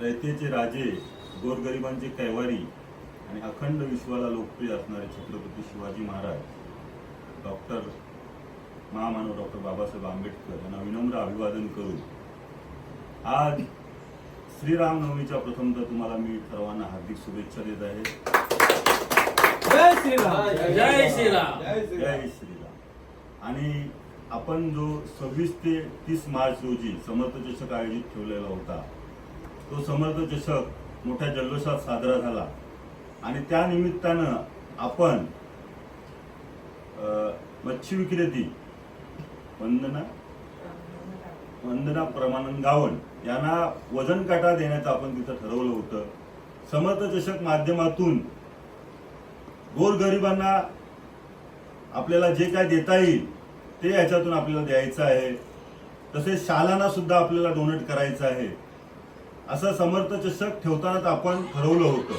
रयतेचे राजे गोरगरिबांचे कैवारी आणि अखंड विश्वाला लोकप्रिय असणारे छत्रपती शिवाजी महाराज डॉक्टर महामानव डॉक्टर बाबासाहेब आंबेडकर यांना विनम्र अभिवादन करून आज श्रीरामनवमीच्या प्रथमतः तुम्हाला मी सर्वांना हार्दिक शुभेच्छा देत आहे. जय श्रीराम. जय श्रीराम. जय श्रीराम. आणि आपण जो सव्वीस ते तीस मार्च रोजी समर्थ चषक आयोजित ठेवलेला होता तो समर्थ चषक मोठ्या जल्लोषात साजरा झाला. आणि त्या निमित्तानं आपण मच्छी विक्रेती वंदना वंदना प्रमाणन गावण यांना वजन काटा देण्याचं आपण तिथं ठरवलं होतं. समर्थ चषक माध्यमातून गोरगरिबांना आपल्याला जे काय देता येईल ते याच्यातून आपल्याला द्यायचं आहे. तसेच शालांना सुद्धा आपल्याला डोनेट करायचं आहे. असं समर्थ चषक ठेवतानाच आपण ठरवलं होतं.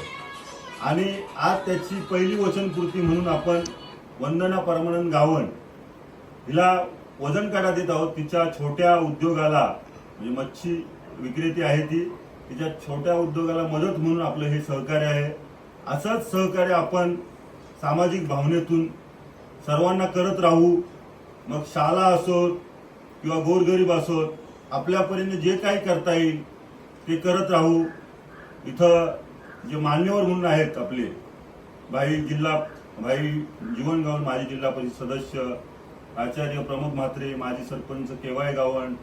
आणि आज त्याची पहिली वचनपूर्ती म्हणून आपण वंदना परमानंद गावण हिला वजन काढा देत आहोत. तिच्या छोट्या उद्योगाला म्हणजे मच्छी विक्रेती आहे ती तिच्या छोट्या उद्योगाला मदत म्हणून आपलं हे सहकार्य आहे. असंच सहकार्य आपण सामाजिक भावनेतून सर्वांना करत राहू. मग शाळा असोत किंवा गोरगरीब असोत आपल्यापर्यंत जे काही करता येईल ते करत राहू. इथं जे मान्यवर म्हणून आहेत आपले भाई जिल्हा भाई जीवन गावन माजी जिल्हा परिषद सदस्य आचार्य प्रमोद म्हात्रे माजी सरपंच केवाय गावण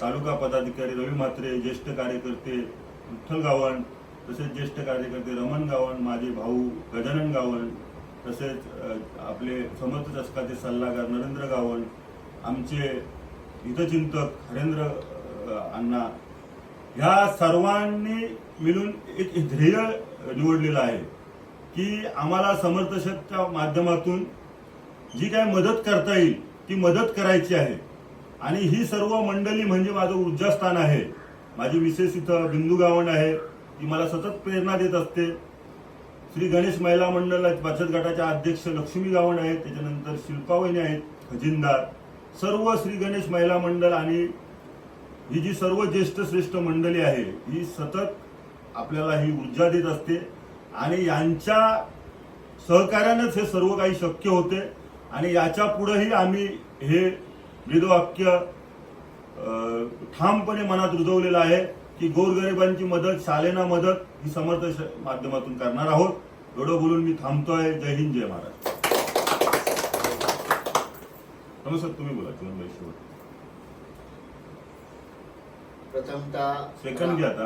तालुका पदाधिकारी रवी म्हात्रे ज्येष्ठ कार्यकर्ते विठ्ठल गावण तसेच ज्येष्ठ कार्यकर्ते रमण गावण माझे भाऊ गजानन गावण तसेच आपले समर्थ चषकाचे सल्लागार नरेंद्र गावण आमचे हितचिंतक हरेंद्र अण्णा ह्या सर्वांनी मिळून एक ध्येय निवडलेलं आहे की आम्हाला समर्थशकच्या माध्यमातून जी काय मदत करता येईल ती मदत करायची आहे. आणि ही सर्व मंडळी म्हणजे माझं ऊर्जास्थान आहे. माझी विशेष इथं बिंदू गावण आहे. ती मला सतत प्रेरणा देत असते. श्री गणेश महिला मंडळ बचत गटाच्या अध्यक्ष लक्ष्मी गावण आहेत. त्याच्यानंतर शिल्पावहिनी आहेत खजिनदार. सर्व श्री गणेश महिला मंडळ आणि ही जी सर्व ज्येष्ठ श्रेष्ठ मंडळी आहे ही सतत आपल्याला ही ऊर्जा देत असते आणि यांच्या सहकार्यानेच हे सर्व काही शक्य होते आणि याच्या पुढेही आम्ही हे वेदवाक्य ठामपणे मनात रुजवलेलं आहे की गोरगरिबांची मदत शालेना मदत ही समर्थ श- माध्यमातून करणार आहोत. एवढं बोलून मी थांबतोय. जय हिंद जय महाराज. नमस्कार तुम्ही बोला जीवनबाई प्रथमता स्वीकृत जाता